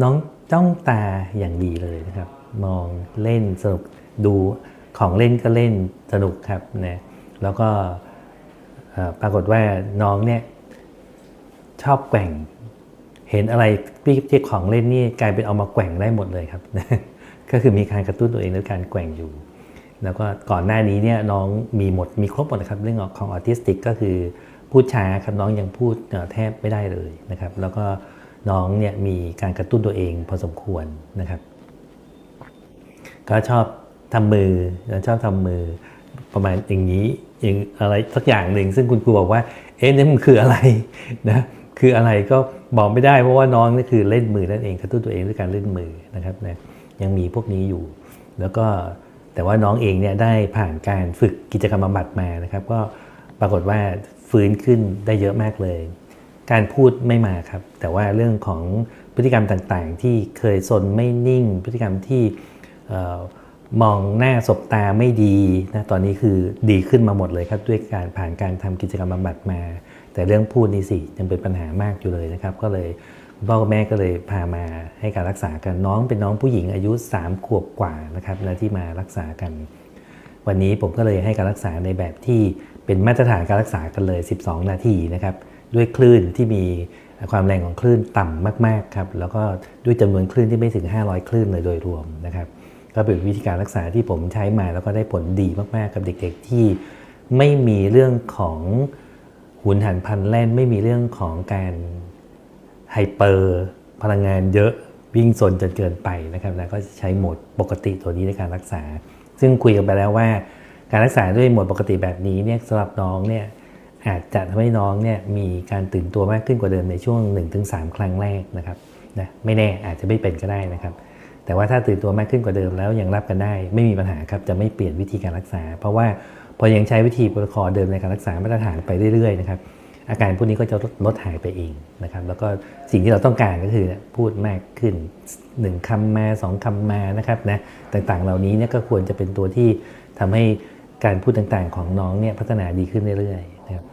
น้องจ้องตาอย่างดีเลยนะครับ มองเล่นสนุกดูของเล่นก็เล่นสนุกครับนะแล้วก็ปรากฏว่าน้องเนี่ยชอบแกว่ง เห็นอะไรที่ที่ของเล่นนี่กลายเป็นเอามาแกว่งได้หมดเลยครับก็คือมีการกระตุ้นตัวเองด้วยการแกว่งอยู่ แล้วก็ก่อนหน้านี้เนี่ยน้องมีหมดมีครบหมดนะครับ เรื่องของออทิสติกก็คือพูดช้าครับน้องยังพูดแทบไม่ได้เลยนะครับ แล้วก็ น้องเนี่ยมีการกระตุ้นตัวเองพอสมควรนะครับ ก็ชอบทำมือชอบทำมือประมาณอย่างนี้อย่างอะไรสักอย่างหนึ่ง ซึ่งคุณครูบอกว่า เอ๊ะนี่มันคืออะไรนะคืออะไรก็บอกไม่ได้เพราะว่าน้องนี่คือเล่นมือนั่นเองกระตุ้นตัวเองด้วยการเล่นมือนะครับนะยังมีพวกนี้อยู่ แล้วก็แต่ว่าน้องเองเนี่ยได้ผ่านการฝึกกิจกรรมบำบัดมานะครับ ก็ปรากฏว่าฟื้นขึ้นได้เยอะมากเลย การพูดไม่มาครับ แต่ว่าเรื่องของพฤติกรรมต่างๆ ที่เคยซนไม่นิ่ง พฤติกรรมที่มองหน้าสบตาไม่ดีนะตอนนี้คือดีขึ้นมาหมดเลยครับ ด้วยการผ่านการทำกิจกรรมบำบัดมา แต่เรื่องพูดนี่สิยังเป็นปัญหามากอยู่เลยนะครับ ก็เลยคุณพ่อกับแม่ก็เลยพามาให้การรักษากันน้องเป็นน้องผู้หญิงอายุ 3 ขวบกว่านะครับนะที่มารักษากัน วันนี้ผมก็เลยให้การรักษาในแบบที่เป็นมาตรฐานการรักษากันเลย 12 นาทีนะครับ ด้วยคลื่นที่มีความแรงของคลื่นต่ำมากๆครับแล้วก็ด้วยจำนวนคลื่นที่ไม่ถึง 500 คลื่นเลยโดยรวมนะครับก็เป็นวิธีการรักษาที่ผมใช้มาแล้วก็ได้ผลดีมากๆ กับเด็กๆที่ไม่มีเรื่องของหุนหันพันแล่นไม่มีเรื่องของการไฮเปอร์พลังงานเยอะวิ่งซนจนเกินไปนะครับแล้วก็ใช้โหมดปกติตัวนี้ในการรักษา ซึ่งคุยกันไปแล้วว่า การรักษาด้วยโหมดปกติแบบนี้เนี่ยสำหรับน้องเนี่ย อาจจะทำให้น้องเนี่ยมีการตื่นตัวมากขึ้นกว่าเดิมในช่วง 1-3 ครั้งแรกนะครับนะไม่แน่อาจจะไม่เป็นก็ได้นะครับ แต่ว่าถ้าตื่นตัวมากขึ้นกว่าเดิมแล้วยังรับกันได้ ไม่มีปัญหาครับจะไม่เปลี่ยนวิธีการรักษา เพราะว่าพอยังใช้วิธีโปรโตคอลเดิมในการรักษามาตรฐานไปเรื่อยๆนะครับอาการพวกนี้ก็จะลดลดหายไปเองนะครับแล้วก็สิ่งที่เราต้องการก็คือพูดมากขึ้น 1คำมา 2คำมานะครับนะต่างๆเหล่านี้เนี่ยก็ควรจะเป็นตัวที่ทำให้การพูดต่างๆของน้องเนี่ยพัฒนาดีขึ้นเรื่อยๆ